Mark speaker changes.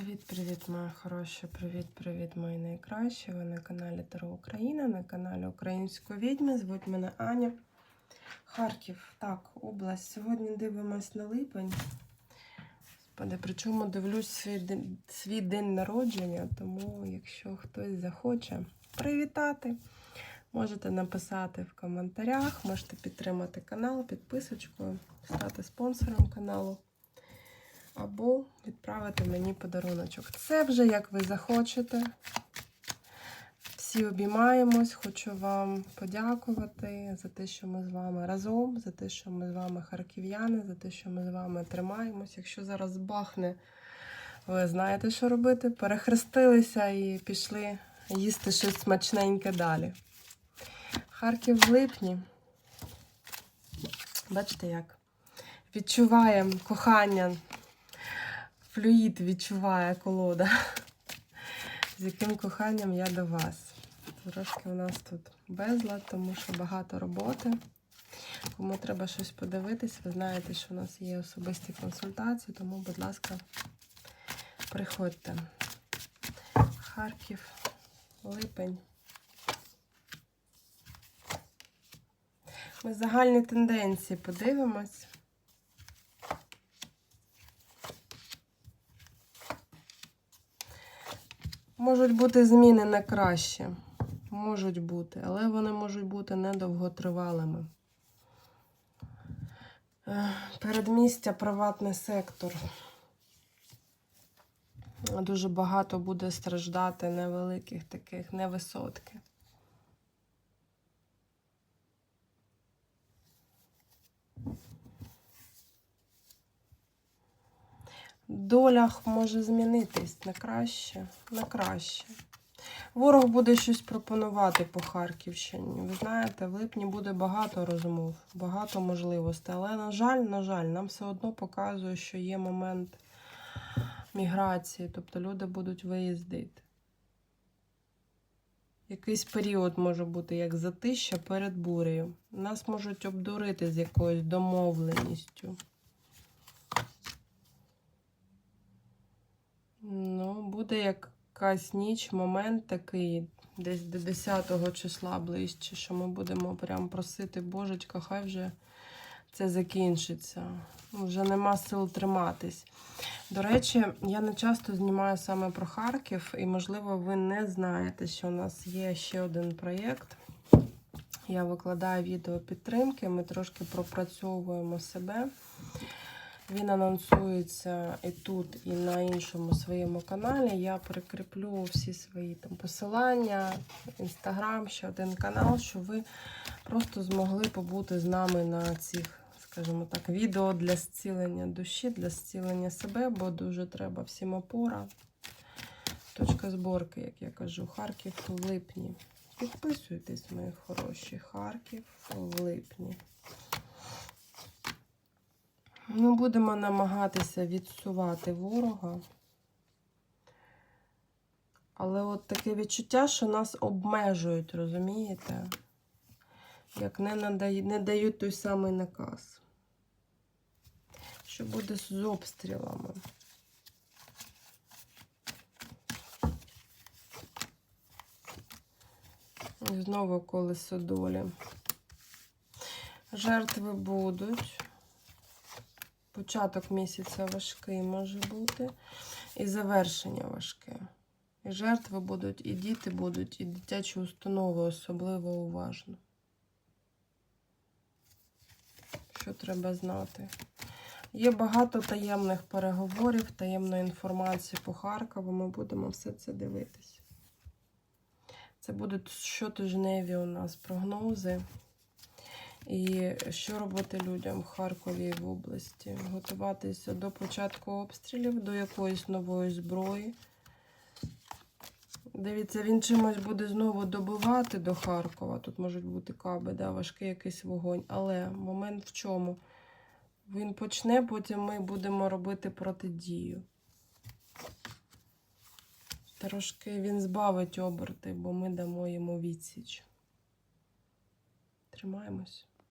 Speaker 1: Привіт-привіт, мої хороші! Привіт-привіт, мої найкращі! Ви на каналі Таро Україна, на каналі Української відьми. Звуть мене Аня. Харків, так, область. Сьогодні дивимось на липень. Господи, причому дивлюсь свій день, свій день народження, тому якщо хтось захоче привітати, можете написати в коментарях, можете підтримати канал підписочкою, стати спонсором каналу або відправити мені подаруночок. Це вже як ви захочете. Всі обіймаємось. Хочу вам подякувати за те, що ми з вами разом, за те, що ми з вами харків'яни, за те, що ми з вами тримаємось. Якщо зараз бахне, ви знаєте, що робити. Перехрестилися і пішли їсти щось смачненьке далі. Харків в липні. Бачите як? Відчуваємо кохання флюїд відчуває колода. З яким коханням я до вас. Трошки у нас тут безлад, тому що багато роботи. Кому треба щось подивитись, ви знаєте, що у нас є особисті консультації, тому, будь ласка, приходьте. Харків, липень. Ми загальні тенденції подивимось. Можуть бути зміни на краще. Можуть бути, але вони можуть бути недовготривалими. Е, Передмістя, приватний сектор. Дуже багато буде страждати невеликих таких, невисотки. Доля може змінитись на краще, на краще. Ворог буде щось пропонувати по Харківщині. Ви знаєте, в липні буде багато розмов, багато можливостей. Але, на жаль, на жаль, нам все одно показує, що є момент міграції, тобто люди будуть виїздити. Якийсь період може бути як затища перед бурею. Нас можуть обдурити з якоюсь домовленістю. Буде якась ніч, момент такий, десь до 10 числа ближче, що ми будемо прям просити, божечка, хай вже це закінчиться. Ну, Вже нема сил триматись. До речі, я не часто знімаю саме про Харків, і, можливо, ви не знаєте, що у нас є ще один проєкт. Я викладаю відео підтримки, ми трошки пропрацьовуємо себе. Він анонсується і тут, і на іншому своєму каналі. Я прикріплю всі свої там посилання, інстаграм, ще один канал, щоб ви просто змогли побути з нами на цих, скажімо так, відео для зцілення душі, для зцілення себе, бо дуже треба всім опора. Точка зборки, як я кажу, Харків в липні. Підписуйтесь, мої хороші, Харків в липні. Ми будемо намагатися відсувати ворога. Але от таке відчуття, що нас обмежують, розумієте? Як не, надають, не дають той самий наказ. Що буде з обстрілами? І знову колесо долі. Жертви будуть. Початок місяця важкий може бути, і завершення важке. І жертви будуть, і діти будуть, і дитячі установи особливо уважно. Що треба знати? Є багато таємних переговорів, таємної інформації по Харкову. Ми будемо все це дивитися. Це будуть щотижневі у нас прогнози. І що робити людям в Харкові в області? Готуватися до початку обстрілів, до якоїсь нової зброї. Дивіться, він чимось буде знову добивати до Харкова. Тут можуть бути каби, да, важкий якийсь вогонь. Але момент в чому? Він почне, потім ми будемо робити протидію. Трошки він збавить оберти, бо ми дамо йому відсіч. Тримаємось.